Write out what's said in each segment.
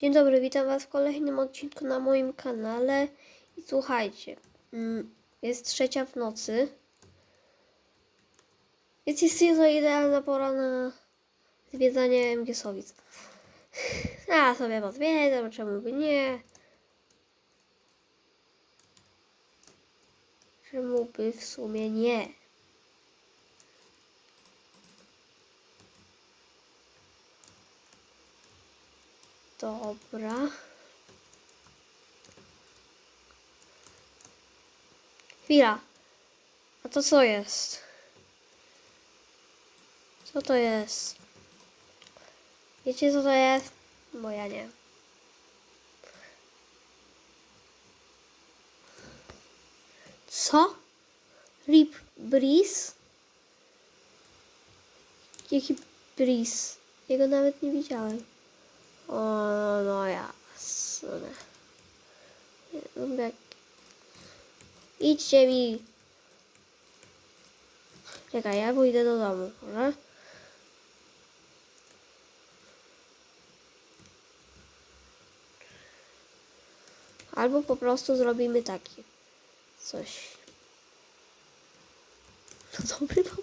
Dzień dobry, witam Was w kolejnym odcinku na moim kanale. I słuchajcie, mm, jest trzecia w nocy. Więc jest to idealna pora na zwiedzanie MGSowic. Ja sobie pozwiedzam, czemu by nie. Czemu by w sumie nie? Dobra. Chwila. A to co jest? Co to jest? Wiecie co to jest? Bo ja nie. Co? Rip Breeze? Jaki Breeze? Jego nawet nie widziałem. O, no jasne. Nie, no jak... Idźcie mi. Czekaj, ja pójdę do domu, może? Albo po prostu zrobimy taki. Coś. To dobry pomysł.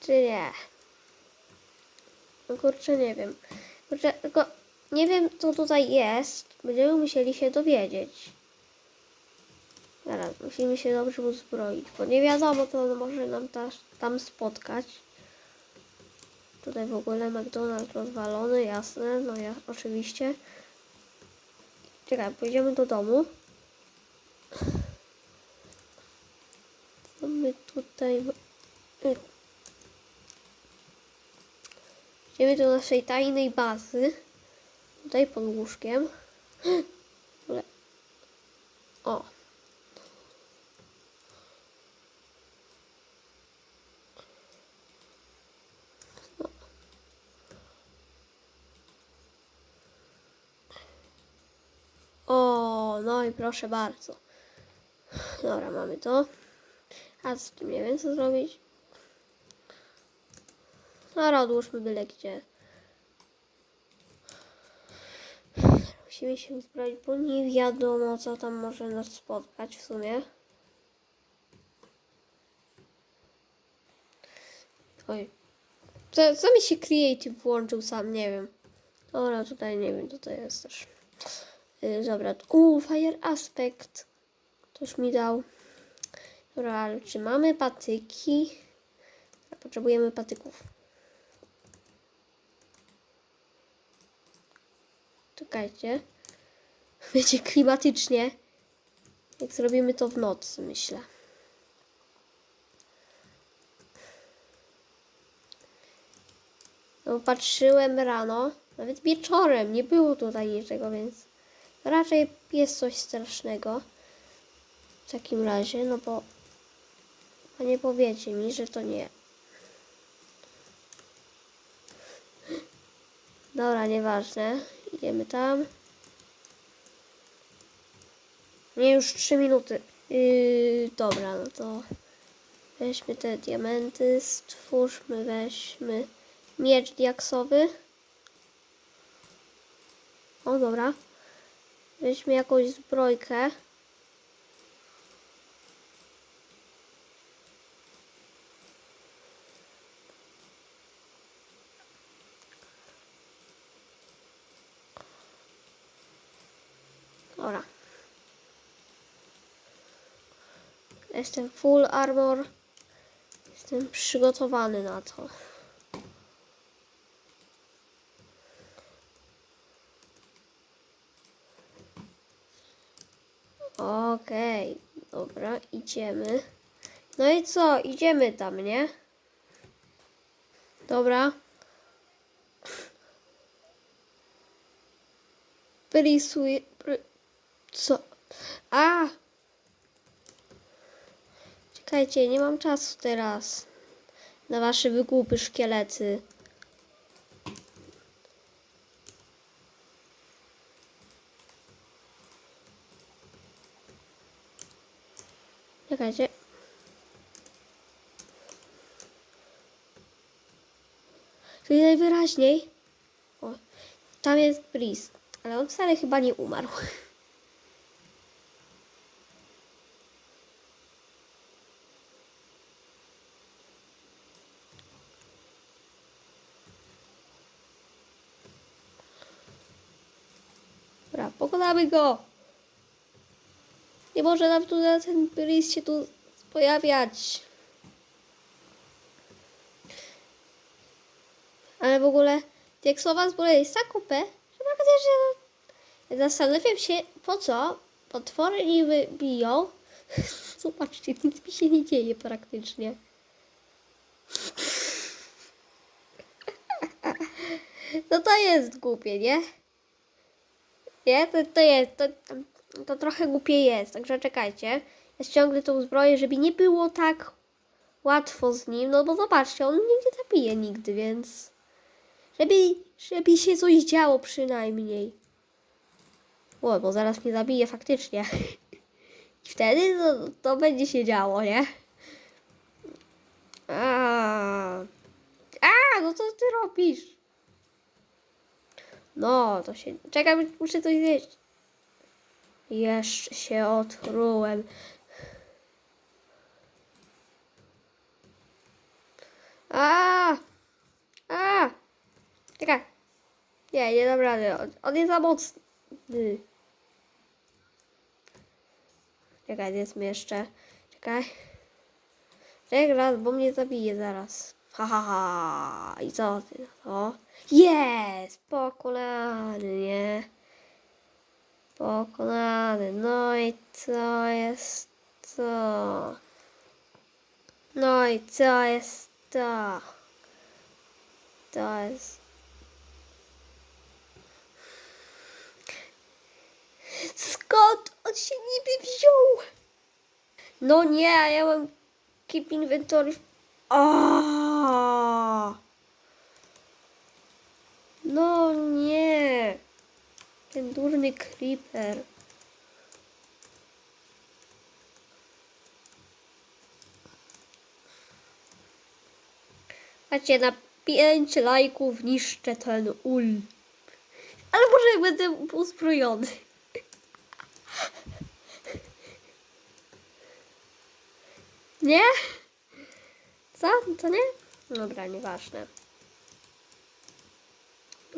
Czy nie? No kurczę, nie wiem. Tylko nie wiem, co tutaj jest. Będziemy musieli się dowiedzieć. Zaraz, musimy się dobrze uzbroić, bo nie wiadomo, co może nam ta, tam spotkać. Tutaj w ogóle McDonald's rozwalony, jasne, no ja, oczywiście. Czekaj, pójdziemy do domu. Co my tutaj... Idziemy do naszej tajnej bazy. Tutaj pod łóżkiem. O. No. O, no i proszę bardzo. Dobra, mamy to. A z tym nie wiem co zrobić. Dobra, odłóżmy byle gdzie. Musimy się uzbroić, bo nie wiadomo, co tam może nas spotkać w sumie. Oj. Co, co mi się Creative włączył sam, nie wiem. Dobra, tutaj nie wiem, co to jest też. Yy, dobra, uuu, Fire Aspect. Ktoś mi dał. Dobra, ale czy mamy patyki? Potrzebujemy patyków. Czekajcie. Będzie klimatycznie. Jak zrobimy to w nocy, myślę. No, patrzyłem rano, nawet wieczorem, nie było tutaj niczego, więc raczej jest coś strasznego. W takim razie, no bo a nie powiecie mi, że to nie. Dobra, nieważne. Idziemy tam. Nie, już 3 minuty. Yy, dobra, no to weźmy te diamenty, stwórzmy, weźmy miecz diaksowy. O, dobra. Weźmy jakąś zbrojkę. Dobra. Jestem full armor. Jestem przygotowany na to. Okej, dobra, idziemy. No i co? Idziemy tam, nie? Dobra. Prisuję. Pry... Co? A! Czekajcie, nie mam czasu teraz. Na wasze wygłupy szkielety. Czekajcie. Czyli najwyraźniej. O, Tam jest Breeze, ale on wcale chyba nie umarł. Dobra, pokonamy go! Nie może nam tu ten Breeze się tu pojawiać. Ale w ogóle diaksowa zbroja jest tak OP, że praktycznie no, zastanawiam się po co potwory niby biją. Zobaczcie, nic mi się nie dzieje praktycznie. No to jest głupie, nie? Nie, to, to jest, to, to trochę głupie jest, także czekajcie. Ja ściągnę tą zbroję, żeby nie było tak łatwo z nim, no bo zobaczcie, on mnie nie zabije nigdy, więc... Żeby, żeby się coś działo przynajmniej. O, bo zaraz mnie zabije faktycznie. I wtedy to, to będzie się działo, nie? A, A, no co ty robisz? No, to się... Czekaj, muszę coś zjeść. Jeszcze się otrułem. A! A! Czekaj. Nie, nie dam rady. On, on jest za mocny. Czekaj, jest jeszcze. Czekaj. Czekaj bo mnie zabije zaraz. Ha, ha, ha. I co ty? O. Jest! Pokonany, nie? Pokonany. No i co jest to? No i co jest to? To jest... Skąd on się niby wziął? No nie, ja mam keep inventory. O! No nie. Ten durny creeper. Patrzcie, na 5 lajków niszczę ten ul. Ale może będę uzbrojony. Nie? Co? To nie? Dobra, nieważne.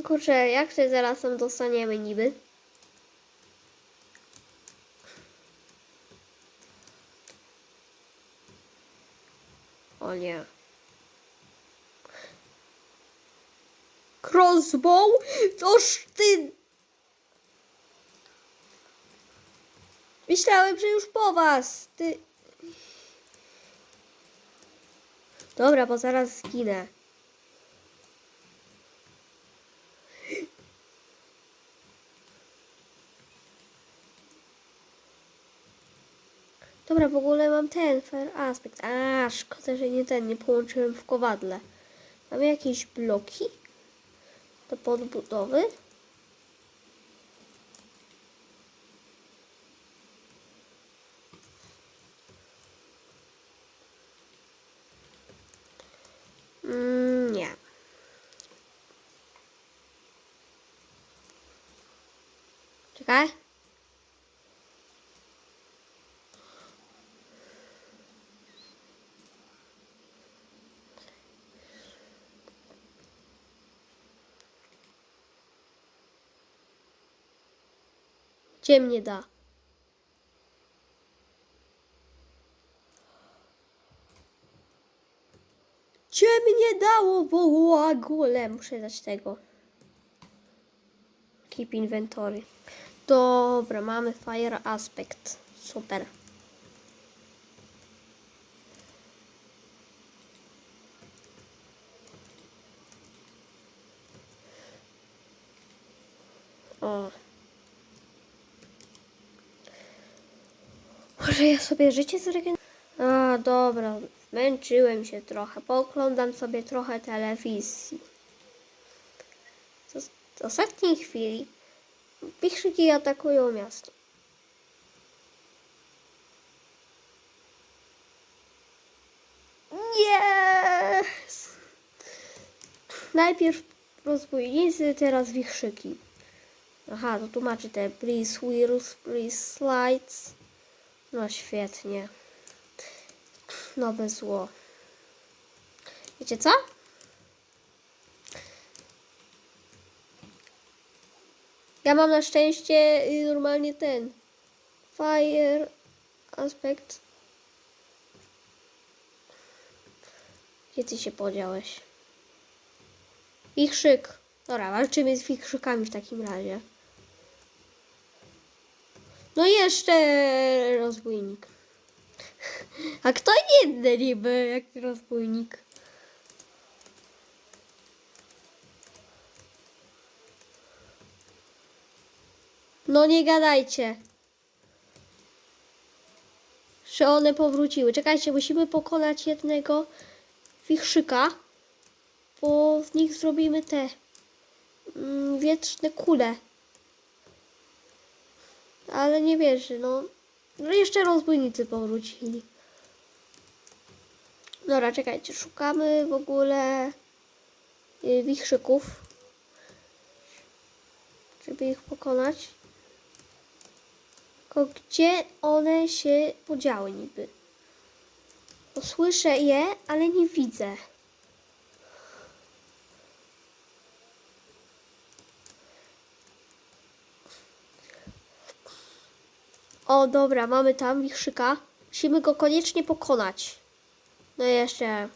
Kurczę, jak się zaraz tam dostaniemy niby? O nie. Crossbow? Toż ty... Myślałem, że już po was. Ty... Dobra, bo zaraz zginę. Dobra, w ogóle mam ten fair aspekt. A, szkoda, że nie ten, nie połączyłem w kowadle. Mamy jakieś bloki do podbudowy? Mm, nie. Czekaj. Gdzie mnie da? Gdzie mnie dało w ogóle? Muszę dać tego. Keep inventory. Dobra, mamy fire aspect. Super. O. Może ja sobie życie zregeneruję? A, dobra. Zmęczyłem się trochę. Poglądam sobie trochę telewizji. Z ostatniej chwili wichrzyki atakują miasto. Nie! Najpierw rozbójnicy, teraz wichrzyki. Aha, to tłumaczy te please wheels, please slides. No świetnie. Nowe zło. Wiecie co? Ja mam na szczęście y, normalnie ten fire aspekt. Gdzie ty się podziałeś? Wichrzyk. Dobra, walczymy z wichrzykami w takim razie. No jeszcze rozbójnik. A kto inny niby jak rozbójnik? No nie gadajcie. Że one powróciły. Czekajcie, musimy pokonać jednego wichrzyka, bo z nich zrobimy te mm, wietrzne kule. Ale nie wierzy, no. No jeszcze rozbójnicy powrócili. Dobra, czekajcie, szukamy w ogóle y, wichrzyków, żeby ich pokonać. Tylko gdzie one się podziały niby? Słyszę je, ale nie widzę. O, dobra, mamy tam wichrzyka. Musimy go koniecznie pokonać. No jeszcze.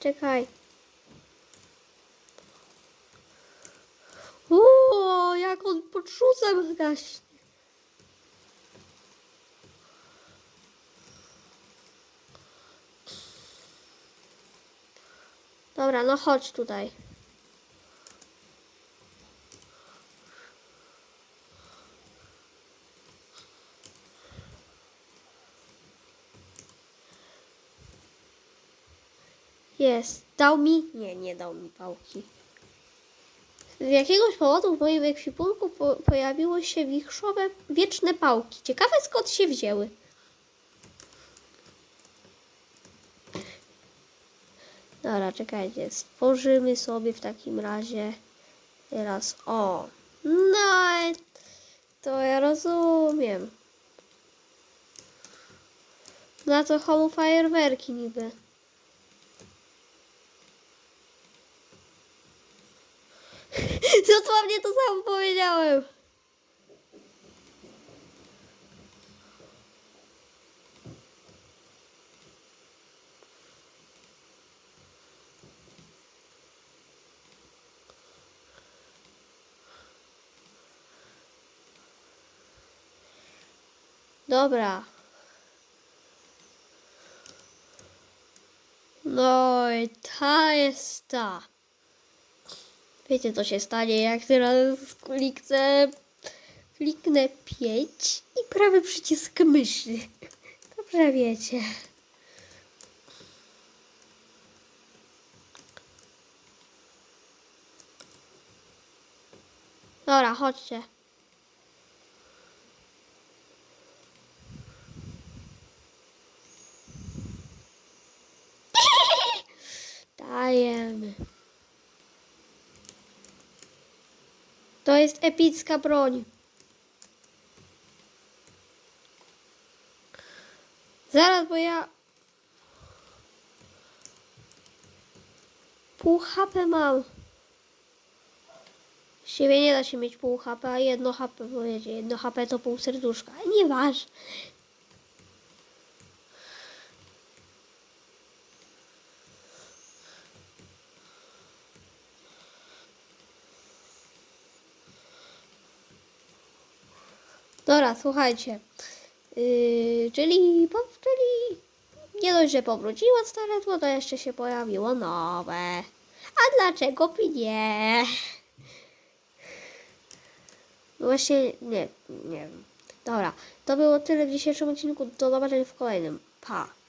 Czekaj. O, szóstem gaśnie. Dobra, no chodź tutaj. Jest. Dał mi? Nie, nie dał mi pałki. Z jakiegoś powodu w moim ekwipunku po pojawiły się wichrzowe wieczne pałki. Ciekawe skąd się wzięły. Dobra, czekajcie. Stworzymy sobie w takim razie teraz o. No, to ja rozumiem. Na co komu fajerwerki niby? Dosłownie to samo powiedziałem. Dobra. No i ta jest ta. Wiecie co się stanie, jak teraz kliknę, kliknę 5 i prawy przycisk myszy. Dobrze wiecie. Dobra, chodźcie. Dajemy. To jest epicka broń. Zaraz, bo ja... Pół HP mam. Siebie nie da się mieć pół HP, a jedno HP, bo wiecie, jedno HP to pół serduszka. Nieważne. Dobra, słuchajcie. Yy, czyli, po, czyli nie dość, że powróciło stare tło, to jeszcze się pojawiło nowe. A dlaczego by nie? Właśnie, nie, nie wiem. Dobra, to było tyle w dzisiejszym odcinku. Do zobaczenia w kolejnym. Pa!